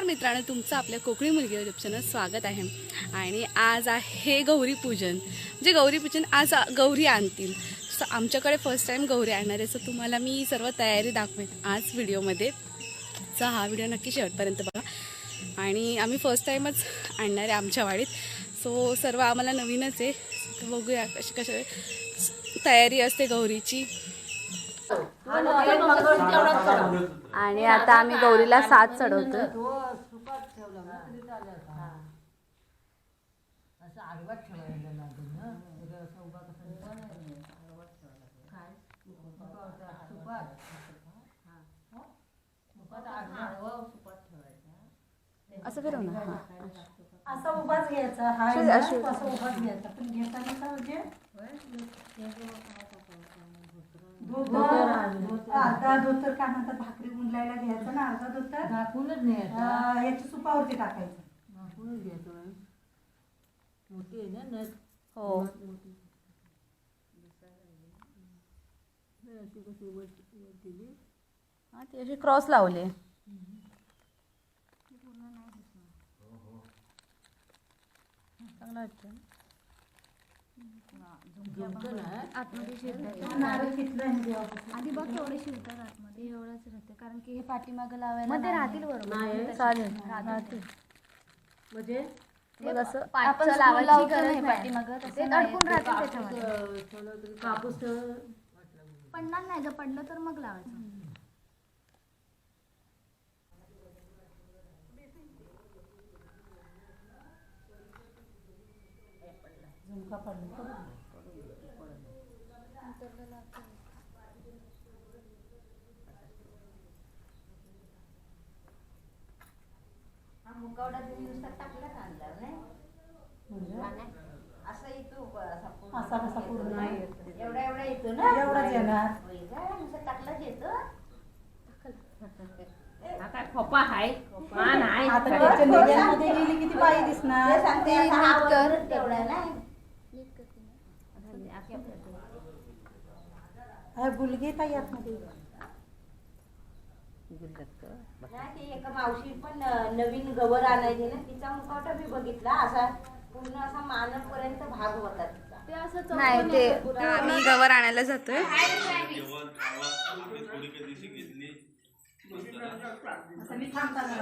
नमस्कार मित्रांनो तुमचं आपल्या कोकणी मुलगी यूट्यूब चॅनल स्वागत आहे. आणि आज आहे गौरी पूजन. जे गौरी पूजन आज गौरी आणतील. सो आमच्याकडे फर्स्ट टाईम गौरी आणणार आहे. सो तुम्हाला मी सर्व तयारी दाखवेन आज व्हिडिओमध्ये. सो हा व्हिडिओ नक्की शेवटपर्यंत बघा. आणि आम्ही फर्स्ट टाईमच आणणार आहे आमच्या वाडीत. सो सर्व आम्हाला नवीनच आहे. बघूया कशी कशा तयारी असते गौरीची. आणि आता आम्ही गौरीला साथ चढवतो असं ना? म्हणजे असं उभा कसं आडवात ठेवायला काय? सुपात. सुपात आडवा सुपात? ठेवायचा. असं फिरव ना. हां. असा उभाच घ्यायचा. हा असा उभाच घ्यायचा. पण घेताना काय म्हणजे अर्धा धोतर काय म्हणतात भाकरी गुंडलायला घ्यायचं ना अर्धा धोतर? झाकूनच न्यायचा. अं, याच्या सुपावरती टाकायचं. झाकूनच घ्यायचं बाई. मोठी आहे ना नथ. हो. मोठी. अशी कशी वर वर केली हा ती अशी क्रॉस लावली. चांगलं वाटतं. ना आतमध्ये शिरतात. हा देवापासून. आधी बघ केवढे शिरतात आतमध्ये. एवढंच राहते कारण की हे पाठीमागं लावायला मध्ये राहतील बरोबर नाही चालेल. राहतील. म्हणजे? मग असं आपण लावायची गरज नाही पाठीमागं ते अडकून राहतील त्याच्यामध्ये. अं, ठेवलं तरी कापूस पडणार नाही. जर पडलं तर मग लावायचं. झुमका पडला. मुकावडा तुम्ही नुसता टाकलाच आणला नाही? म्हणजे? असा येतो असा कसा येतो पूर्ण. एवढा एवढा येतो ना? एवढाच येणार? नुसता टाकलाच येतो. काय खोपा आहे मान आहे आता त्याच्या गेली किती बाई दिसणार? सांगते हा तेवढा नाही. गुलगे ताई आतमध्ये ना ती एका मावशी पण अं, नवीन गवर आणायची ना तिचा मुखवटा मी बघितला असा पूर्ण असा मानपर्यंत भाग होता तिचा. ते असं नाही ते आम्ही गवर आणायला जातोय. असं मी थांबताना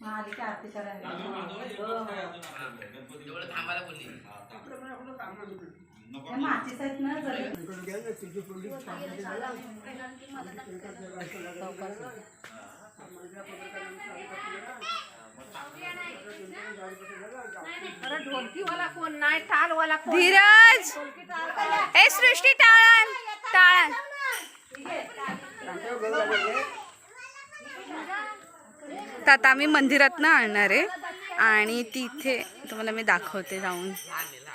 महादेवीची आरती करायला. धीरज! ए सृष्टी टाळण टाळण. तर आता आम्ही मंदिरात आणणार आहे. आणि तिथे तुम्हाला मी दाखवते जाऊन.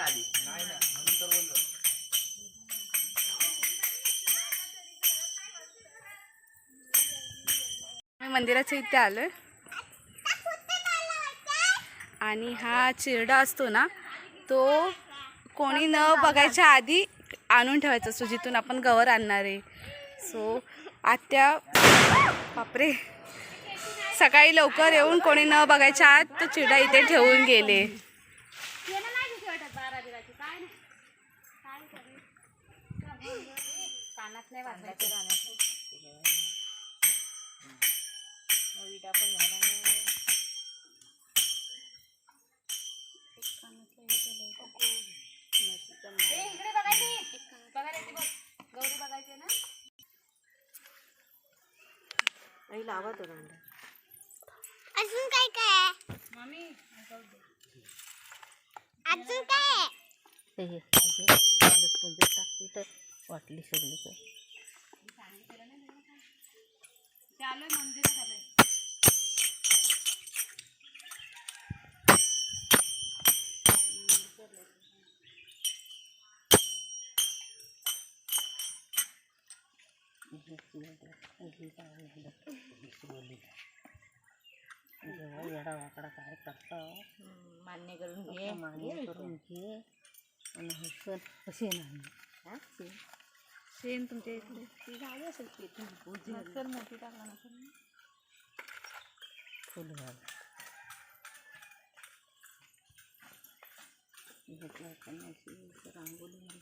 आम्ही मंदिराच्या इथे आलोय. आणि हा चिरडा असतो ना तो कोणी न बघायच्या आधी आणून ठेवायचा. असतो जिथून आपण गवर आणणार आहे. सो आत्या बापरे. सकाळी लवकर येऊन कोणी न बघायच्या आत तो चिरडा इथे ठेवून गेले. कानात नाही वाजवायचं गाण्याचं विटा पण झाला नाही इकडे बघायची बघायला येते बघ गौरी बघायची ना अजून काय काय अजून काय वाटली सगळी. मान्य करून घे. मान्य करून घे. आणि हसन कसे नाही. शेण तुमच्या इकडे. ती झाली असेल पेटी नक्कर मोठी टाकला नसेल फुल रांगोली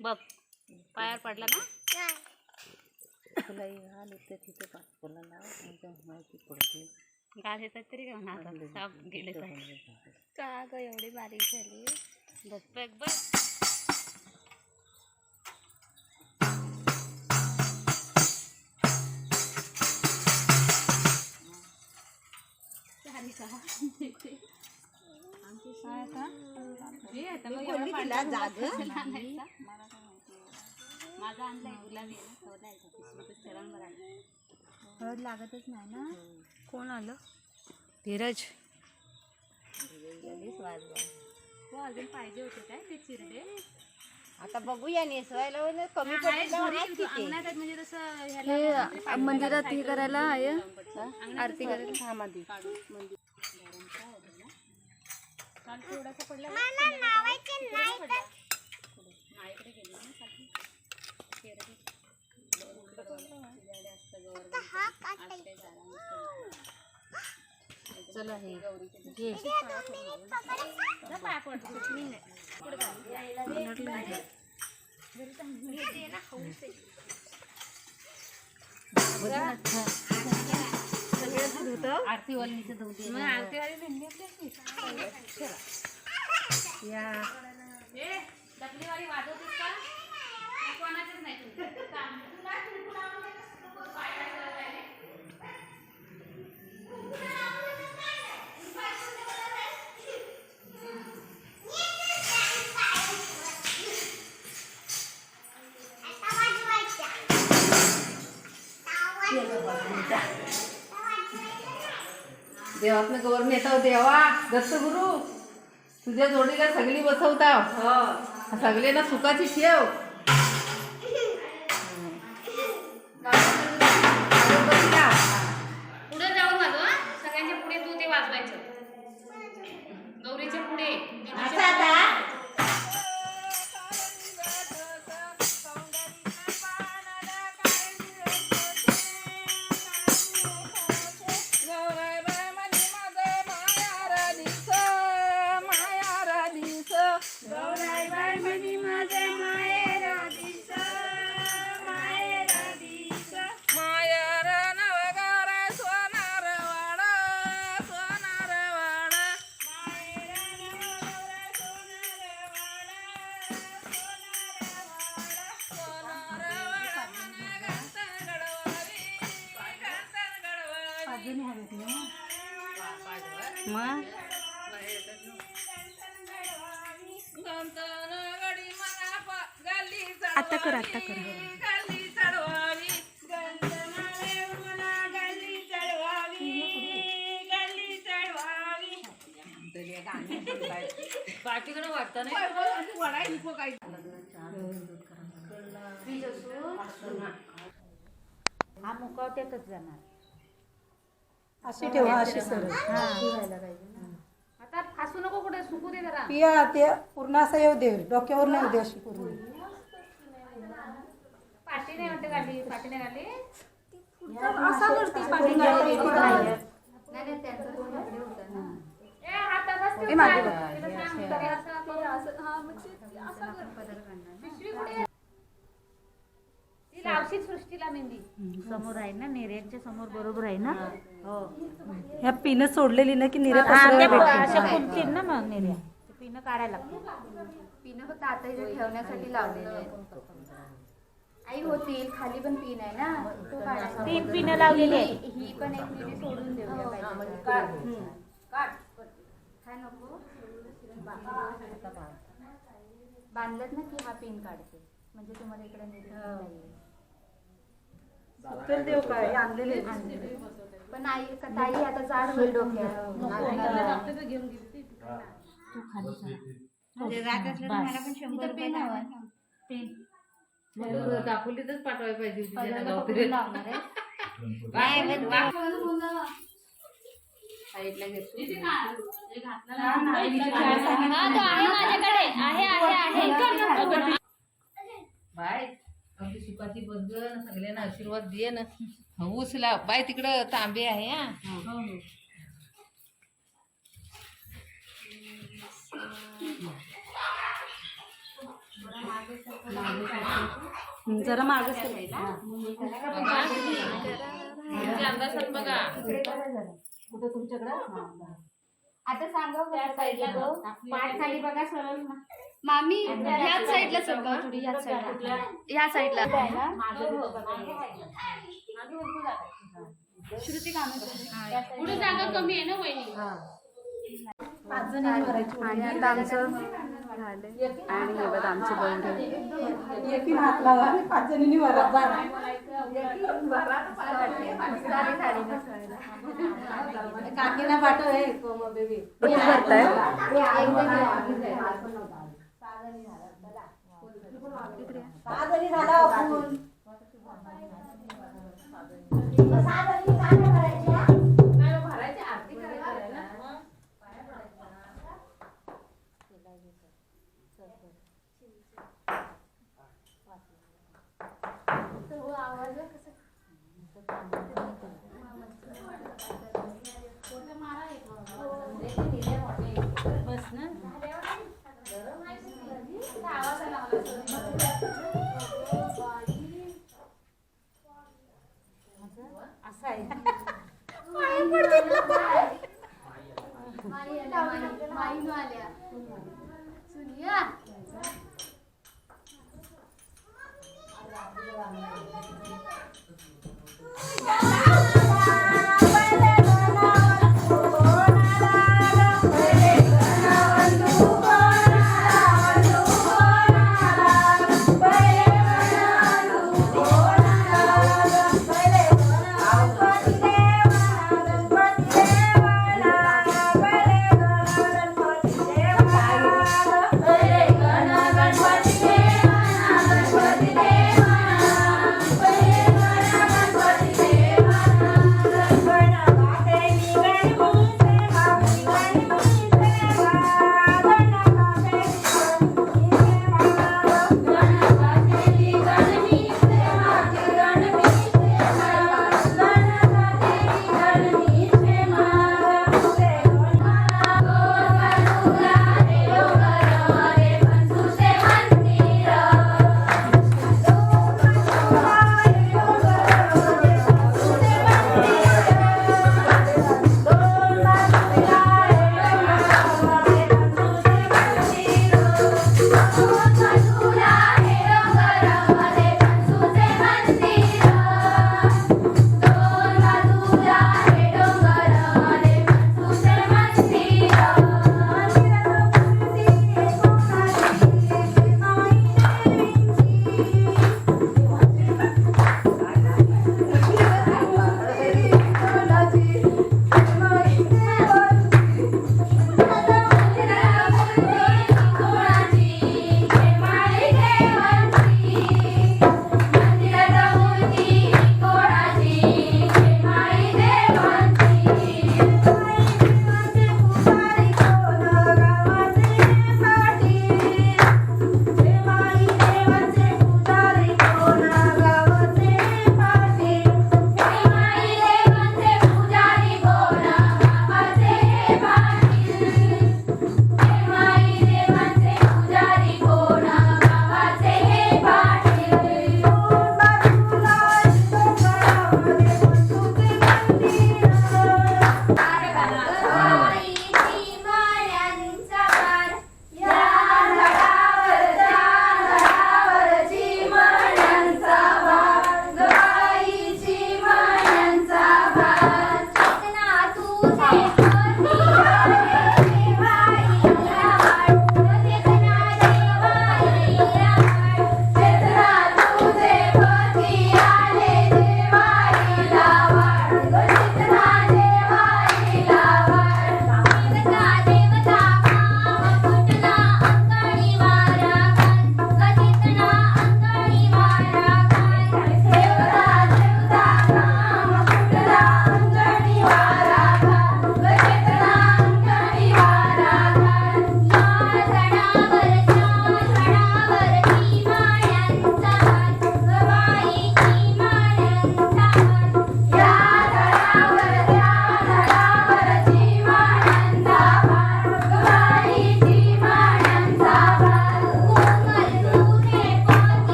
बघ पायावर पडला ना? फुलाही घाल इथे तिथे पाच फुलं लाव म्हणजे माहिती पडते. गाल येतात तरी का म्हणा साप गेले का ग एवढी बारीक झाली? बघ बघ बघ माझा आणलाय गुलाबी आहे ना ठेवलाय का? पिशवीतच ठेवांवर आणलाय. हळद लागतच नाही ना? कोण आलं? धीरज. हो अजून पाहिजे होते काय ते चिरडे? आता बघूया नेसवायला कमी आहेत पडले घरी, आहेत की ते. अंगणात आहेत म्हणजे तसं ह्याला हे मंदिरात हे करायला आहे. आरती करायला. काल थोडासा पडला ना खाली. चिरडे. हा काटायचा चला. हे घे आरती धुते मग आरतीवाली भेंडी आपली या डबलीवाली वाजवतेस का? कोणाचीच नाही. देवातनं गौर नेताव देवा. दत्तगुरु तुझ्या जोडीला सगळी बसवताव. सगळे ना सुखाची ठेव. कर आता कर. पाठीकडे वाटतं नाही हा मुकावट्यातच जाणार अशी ठेवा अशी सरळ आता फासू नको कुठे सुकू दे जरा. पिया ते पूर्ण असं येऊ दे डोक्यावर नाही येऊ दे अशी पूर्ण पाठी नाही असा पाठी नाही नाही त्यांचं हे होतं आहे? लावशील सृष्टीला मेहंदी. समोर आहे ना नेऱ्यांच्या समोर बरोबर आहे ना. हो. ह्या पिनं सोडलेली ना की भेटते. अशा ना मग नेऱ्या. ते पिनं काढायला लागतं पिनं फक्त आता इथे ठेवण्यासाठी लावलेले आहेत. आई होतील खाली पण पिन आहे ना? तो काढायचा. तीन पिनं लावलेली आहे ही ही पण एक पिने सोडून देऊया पाहिजे तर. काय नको? बांधलं ना की हा पिन काढते. म्हणजे तुम्हाला इकडे नीट येईल. तर देव काय आणलेले पण आई का ताई आता जाड होईल डोक्यात. इथं पेन हवा. मग दापोलीतच पाठवायला पाहिजे होती त्याला गावकरी. साईडला घेतो. बाय. आमची सुपाची बंधन सगळ्यांना आशीर्वाद दे ना. ऊसला बाय तिकडं तांबे आहे हा. जरा मागे बघा. कुठं तुमच्याकडे? आता सांगा त्या साईडला पाठ खाली बघा सरळ मामी ह्याच साईडला सरका थोडी ह्याच साईडला. ह्या साईडला. श्रुती कामे पुढे जागा कमी आहे ना वहिनी? पाच जणी भरायची आणि आता आमचं झालंय आणि हे बघा आमची गौरी एकीने हात लावा आणि पाच जणींनी भरा काकीना पाठव हे बेबी. किती भरताय सहा जणी झाला.